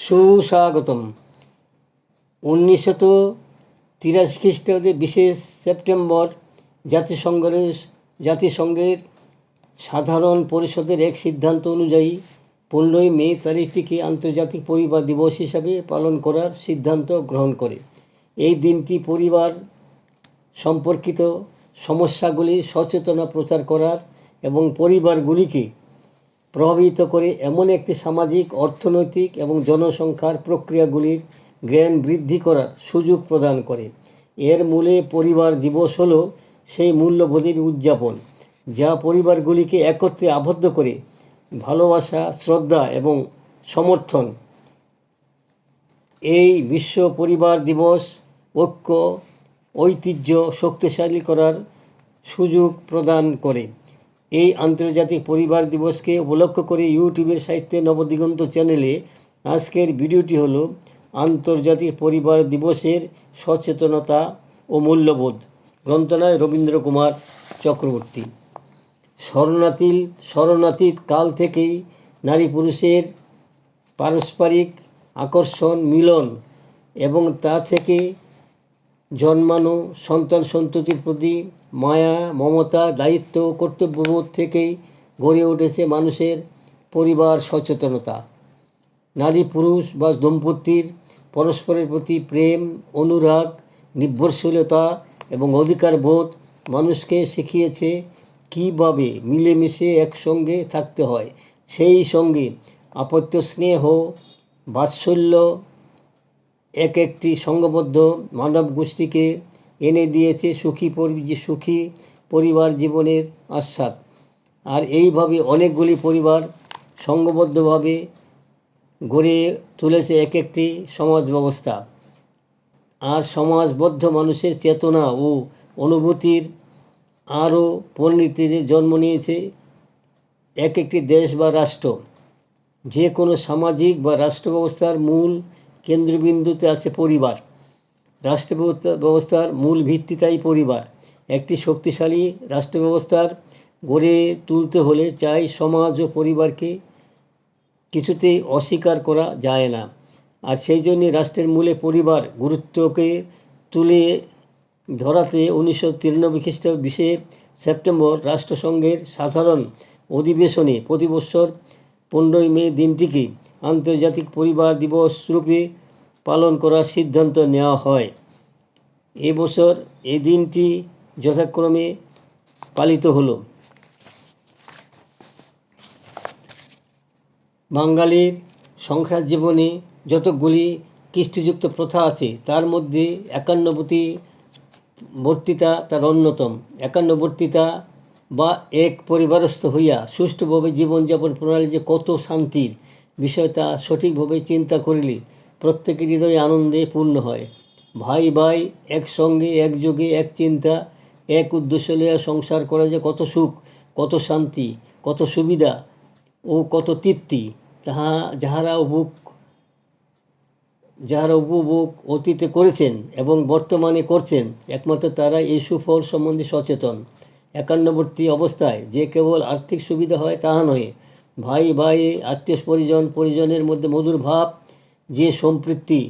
সুস্বাগতম। উনিশশত তিরাশি খ্রিস্টাব্দে বিশেষ সেপ্টেম্বর জাতিসংঘের জাতিসংঘের সাধারণ পরিষদের এক সিদ্ধান্ত অনুযায়ী পনেরোই মে তারিখটিকে আন্তর্জাতিক পরিবার দিবস হিসাবে পালন করার সিদ্ধান্ত গ্রহণ করে। এই দিনটি পরিবার সম্পর্কিত সমস্যাগুলি সচেতনা প্রচার করার এবং পরিবারগুলিকে প্রভাবিত করে এমন একটি সামাজিক, অর্থনৈতিক এবং জনসংখ্যার প্রক্রিয়াগুলির জ্ঞান বৃদ্ধি করার সুযোগ প্রদান করে। এর মূলে পরিবার দিবস হল সেই মূল্যবোধের উদযাপন, যা পরিবারগুলিকে একত্রে আবদ্ধ করে ভালোবাসা, শ্রদ্ধা এবং সমর্থন। এই বিশ্ব পরিবার দিবস ঐক্য, ঐতিহ্য শক্তিশালী করার সুযোগ প্রদান করে। এই আন্তর্জাতিক পরিবার দিবসকে উপলক্ষ করে ইউটিউবের সাহিত্যে নবদিগন্ত চ্যানেলে আজকের ভিডিওটি হলো আন্তর্জাতিক পরিবার দিবসের সচেতনতা ও মূল্যবোধ। গ্রন্থনায় রবীন্দ্র কুমার চক্রবর্তী। শরণার্থী শরণাতীত কাল থেকেই নারী পুরুষের পারস্পরিক আকর্ষণ, মিলন এবং তা থেকে জন্মানো সন্তান সন্ততির প্রতি মায়া, মমতা, দায়িত্ব, কর্তব্যবোধ থেকেই গড়ে উঠেছে মানুষের পরিবার সচেতনতা। নারী, পুরুষ বা দম্পতির পরস্পরের প্রতি প্রেম, অনুরাগ, নির্ভরশীলতা এবং অধিকারবোধ মানুষকে শিখিয়েছে কীভাবে মিলেমিশে একসঙ্গে থাকতে হয়। সেই সঙ্গে আপত্য স্নেহ, বাৎসল্য এক একটি সংঘবদ্ধ মানব গোষ্ঠীকে এনে দিয়েছে সুখী সুখী পরিবার জীবনের আস্বাদ। আর এইভাবে অনেকগুলি পরিবার সংঘবদ্ধভাবে গড়ে তুলেছে এক একটি সমাজ ব্যবস্থা। আর সমাজবদ্ধ মানুষের চেতনা ও অনুভূতির আরও পরিণতিতে জন্ম নিয়েছে এক একটি দেশ বা রাষ্ট্র। যে কোনো সামাজিক বা রাষ্ট্র ব্যবস্থার মূল কেন্দ্রবিন্দুতে আছে পরিবার। রাষ্ট্র ব্যবস্থার মূল ভিত্তিটাই পরিবার। একটি শক্তিশালী রাষ্ট্র ব্যবস্থার গড়ে তুলতে হলে চাই সমাজ ও পরিবারকে কিছুতেই অস্বীকার করা যায় না। আর সেই জন্যে রাষ্ট্রের মূলে পরিবার গুরুত্বকে তুলে ধরাতে উনিশশো তিরানব্বই খ্রিস্টাব্দ বিশে সেপ্টেম্বর রাষ্ট্রসংঘের সাধারণ অধিবেশনে প্রতি বছর পনেরোই মে দিনটিকে আন্তর্জাতিক পরিবার দিবস রূপে পালন করার সিদ্ধান্ত নেওয়া হয়। এবছর এই দিনটি যথাক্রমে পালিত হলো। বাঙালির সংসার জীবনে যতগুলি কৃষ্টিযুক্ত প্রথা আছে, তার মধ্যে একান্নবর্তী বর্তিতা তার অন্যতম। একান্নবর্তিতা বা এক পরিবারস্থ হইয়া সুষ্ঠুভাবে জীবনযাপন প্রণালী যে কত শান্তির বিষয় তা সঠিকভাবে চিন্তা করিলে প্রত্যেকের হৃদয় আনন্দে পূর্ণ হয়। ভাই ভাই, একসঙ্গে, একযোগে, এক চিন্তা, এক উদ্দেশ্য লইয়া সংসার করা যে কত সুখ, কত শান্তি, কত সুবিধা ও কত তৃপ্তি, তাহা যাহারা উপভোগ যাহারা উপভোগ অতীতে করেছেন এবং বর্তমানে করছেন, একমাত্র তারা এই সুফল সম্বন্ধে সচেতন। একান্নবর্তী অবস্থায় যে কেবল আর্থিক সুবিধা হয় তাহা নয় ভাই ভাই আত্মীয় পরিজন পরিজনের মধ্যে মধুর ভাব, যে সম্পৃক্তি,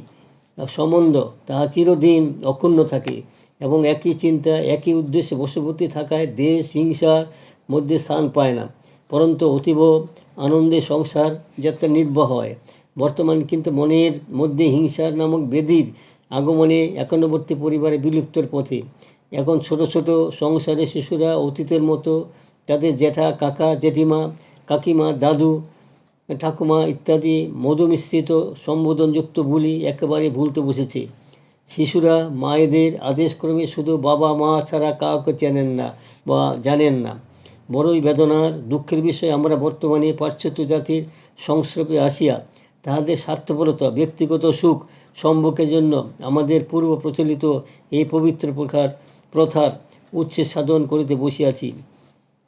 সম্বন্ধ, তাহা চিরদিন অক্ষুণ্ণ থাকে এবং একই চিন্তা, একই উদ্দেশ্যে বশবর্তী থাকায় দেশ, হিংসার মধ্যে স্থান পায় না। পরন্তু অতীব আনন্দে সংসার যাত্রা নির্বাহ হয়। বর্তমান কিন্তু মনের মধ্যে হিংসার নামক বেদির আগমনে একান্নবর্তী পরিবারে বিলুপ্তর পথে। এখন ছোট ছোট সংসারে শিশুরা অতীতের মতো তাদের জ্যাঠা, কাকা, জেঠিমা কাকিমা, দাদু, ঠাকুমা ইত্যাদি মধু মিশ্রিত সম্বোধনযুক্ত ভুলি একেবারে ভুলতে বসেছে। শিশুরা মায়েদের আদেশক্রমে শুধু বাবা, মা ছাড়া কাউকে চেনেন না বা জানেন না। বড়ই বেদনার, দুঃখের বিষয় আমরা বর্তমানে পাশ্চাত্য জাতির সংস্রবে আসিয়া তাহাদের স্বার্থপরতা, ব্যক্তিগত সুখ, সম্ভোগের জন্য আমাদের পূর্ব প্রচলিত এই পবিত্র প্রকার প্রথার উচ্ছেদ সাধন করিতে বসিয়াছি।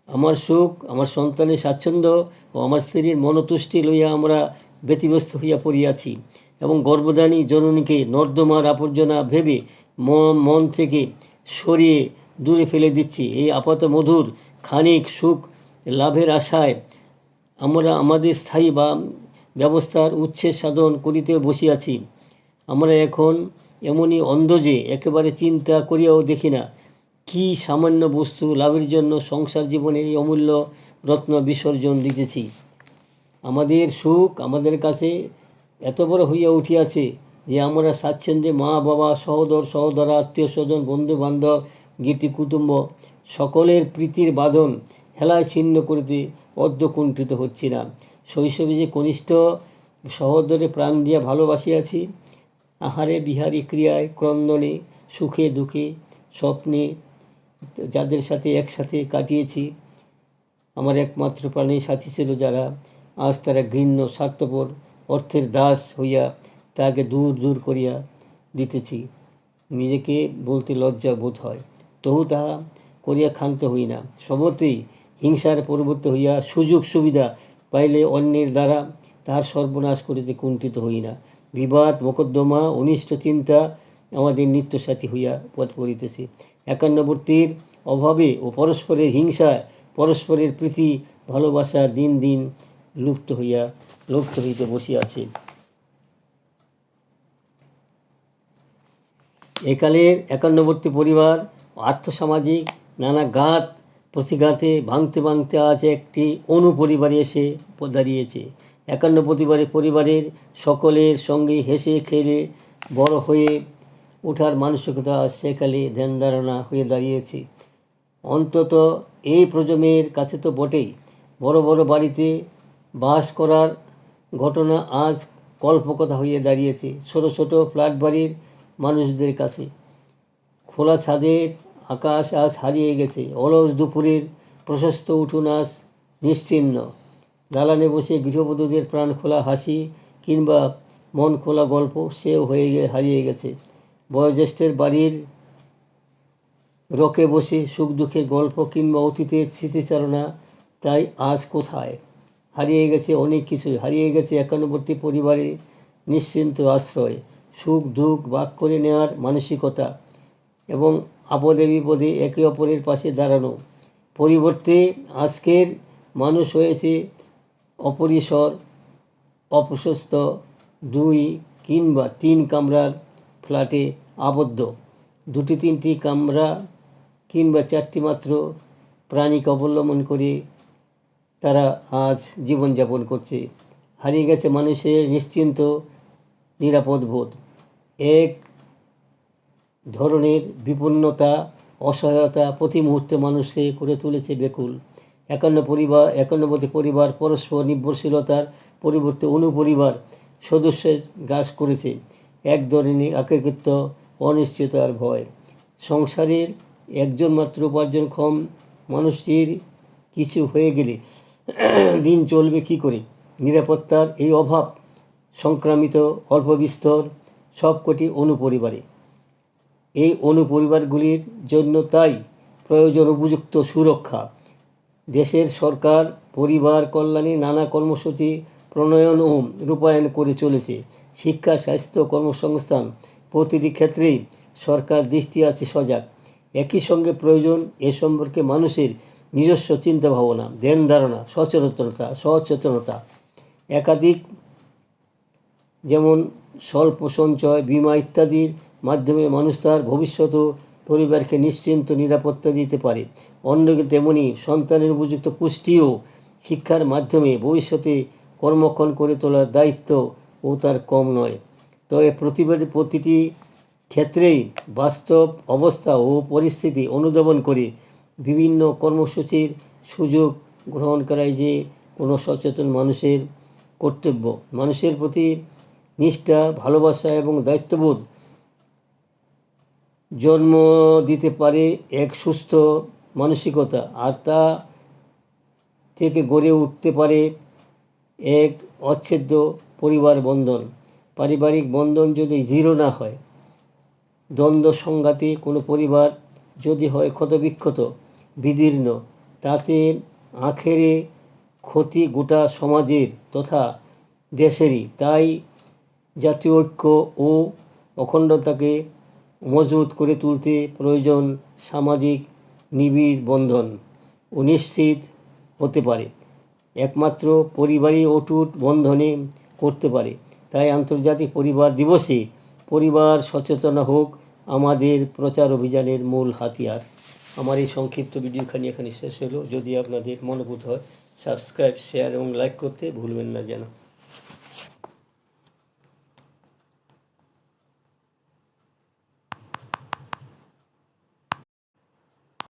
আমার সুখ, আমার সন্তানের স্বাচ্ছন্দ্য ও আমার স্ত্রীর মনতুষ্টি লইয়া আমরা ব্যতিব্যস্ত হইয়া পড়িয়াছি এবং গর্ভদানী জননীকে নর্দমার আবর্জনা ভেবে মন থেকে সরিয়ে দূরে ফেলে দিচ্ছি। এই আপাত মধুর খানিক সুখ লাভের আশায় আমরা আমাদের স্থায়ী বা ব্যবস্থার উচ্ছেদ সাধন করিতে বসিয়াছি। আমরা এখন এমনই অন্ধ যে একেবারে চিন্তা করিয়াও দেখি না। কি সামান্য বস্তু লাভের জন্য সংসার জীবনের এই অমূল্য রত্ন বিসর্জন দিতেছি? আমাদের সুখ আমাদের কাছে এত বড় হইয়া উঠিয়াছে যে আমরা স্বাচ্ছন্দ্যে মা, বাবা, সহোদর, সহোদরা, আত্মীয় স্বজন বন্ধু বান্ধব গীতি কুটুম্ব সকলের প্রীতির বাঁধন হেলায় ছিন্ন করিতে অর্ধকুণ্ঠিত হচ্ছি না। শৈশবে যে কনিষ্ঠ সহোদরে প্রাণ দিয়া ভালোবাসিয়াছি, আহারে বিহারী ক্রিয়ায় ক্রন্দনে, সুখে দুঃখে স্বপ্নে যাদের সাথে একসাথে কাটিয়েছি, আমার একমাত্র প্রাণী সাথী ছিল যারা। আজ তারা ঘৃণ্য, স্বার্থপর, অর্থের দাস হইয়া তাকে দূর দূর করিয়া দিতেছি। নিজেকে বলতে লজ্জা বোধ হয়, তবু তাহা করিয়া ক্ষান্ত হই না। সবতেই হিংসার পরিবর্তে হইয়া সুযোগ সুবিধা পাইলে অন্যের দ্বারা তাহার সর্বনাশ করিতে কুণ্ঠিত হই না। বিবাদ, মোকদ্দমা, অনিষ্ট, চিন্তা আমাদের নিত্যসাথী হইয়া পথ করিতেছে। একান্নবর্তীর অভাবে ও পরস্পরের হিংসায় পরস্পরের প্রীতি, ভালোবাসা দিন দিন লুপ্ত হইয়া, লুপ্ত হইতে বসিয়াছে। একালের একান্নবর্তী পরিবার আর্থসামাজিক নানা ঘাত প্রতিঘাতে ভাঙতে ভাঙতে আজ একটি অনুপরিবারে এসে দাঁড়িয়েছে। একান্ন পরিবারে পরিবারের সকলের সঙ্গে হেসে খেলে বড় হয়ে ওঠার মানসিকতা সেকালে ধ্যান ধারণা হয়ে দাঁড়িয়েছে। অন্তত এই প্রজন্মের কাছে তো বটেই। বড় বড় বাড়িতে বাস করার ঘটনা আজ কল্পকথা হয়ে দাঁড়িয়েছে ছোট ছোট ফ্ল্যাট বাড়ির মানুষদের কাছে। খোলা ছাদের আকাশ আজ হারিয়ে গেছে। অলস দুপুরের প্রশস্ত উঠোন আজ নিশ্চিহ্ন দালানে বসে গৃহবধূদের প্রাণ খোলা হাসি কিংবা মন খোলা গল্প সেও হয়ে হারিয়ে গেছে। বয়োজ্যেষ্ঠের বাড়ির রকে বসে সুখ দুঃখের গল্প কিংবা অতীতের স্মৃতিচারণা, তাই আজ কোথায়? হারিয়ে গেছে অনেক কিছুই। হারিয়ে গেছে একান্নবর্তী পরিবারে নিশ্চিন্ত আশ্রয়, সুখ দুঃখ ভাগ করে নেওয়ার মানসিকতা এবং আপদে বিপদে একে অপরের পাশে দাঁড়ানো। পরিবর্তে আজকের মানুষ হয়েছে অপরিসর, অপ্রশস্ত দুই কিংবা তিন কামরার ফ্ল্যাটে আবদ্ধ। দুটি তিনটি কামরা কিংবা চারটি মাত্র প্রাণীকে অবলম্বন করে তারা আজ জীবনযাপন করছে। হারিয়ে গেছে মানুষের নিশ্চিন্ত, নিরাপদ বোধ। এক ধরনের বিপন্নতা, অসহায়তা প্রতি মুহূর্তে মানুষকে করে তুলেছে বেকুল একান্ন পরিবার একান্নবতী পরিবার পরস্পর নির্ভরশীলতার পরিবর্তে অনুপরিবার সদস্যের গ্রাস করেছে। এক ধরনের একাকিত্ব অনিশ্চয়তার ভয়। সংসারের একজন মাত্র উপার্জনক্ষম মানুষটির কিছু হয়ে গেলে দিন চলবে কি করে? নিরাপত্তার এই অভাব, সংক্রামিত অল্প বিস্তর, সবকটি অনুপরিবারে। এই অনুপরিবারগুলির জন্য তাই প্রয়োজন উপযুক্ত সুরক্ষা। দেশের সরকার, পরিবার কল্যাণে নানা কর্মসূচি, প্রণয়ন ও রূপায়ণ করে চলেছে। শিক্ষা, স্বাস্থ্য কর্মসংস্থান প্রতিটি ক্ষেত্রেই সরকার দৃষ্টি আছে সজাগ। একই সঙ্গে প্রয়োজন এ সম্পর্কে মানুষের নিজস্ব চিন্তা ভাবনা ধ্যান ধারণা, সচেতনতা সচেতনতা। একাধিক যেমন স্বল্প সঞ্চয়, বিমা ইত্যাদির মাধ্যমে মানুষ তার ভবিষ্যৎ ও পরিবারকে নিশ্চিন্ত নিরাপত্তা দিতে পারে। অন্যকে তেমনি সন্তানের উপযুক্ত পুষ্টি ও শিক্ষার মাধ্যমে ভবিষ্যতে কর্মক্ষণ করে তোলার দায়িত্ব ও তার কম নয়। তবে প্রতিবাদী প্রতিটি ক্ষেত্রেই বাস্তব অবস্থা ও পরিস্থিতি অনুধাবন করে বিভিন্ন কর্মসূচির সুযোগ গ্রহণ করাই যে কোনো সচেতন মানুষের কর্তব্য। মানুষের প্রতি নিষ্ঠা, ভালোবাসা এবং দায়িত্ববোধ জন্ম দিতে পারে এক সুস্থ মানসিকতা, আর তা থেকে গড়ে উঠতে পারে এক অচ্ছেদ্য পরিবার বন্ধন পারিবারিক বন্ধন যদি দৃঢ় না হয়, দ্বন্দ্ব সংঘাতে কোনো পরিবার যদি হয় ক্ষতবিক্ষত, বিদীর্ণ, তাতে আখেরে ক্ষতি গোটা সমাজের তথা দেশেরই। তাই জাতীয় ঐক্য ও অখণ্ডতাকে মজবুত করে তুলতে প্রয়োজন সামাজিক নিবিড় বন্ধন ও নিশ্চিত হতে পারে। একমাত্র পরিবারই অটুট বন্ধনে করতে পারে। তাই আন্তর্জাতিক পরিবার দিবসে পরিবার সচেতন হোক আমাদের প্রচার অভিযানের মূল হাতিয়ার। আমার এই সংক্ষিপ্ত ভিডিওখানি এখানে শেষ হলো। যদি আপনাদের মনোভূত হয়, সাবস্ক্রাইব, শেয়ার এবং লাইক করতে ভুলবেন না যেন।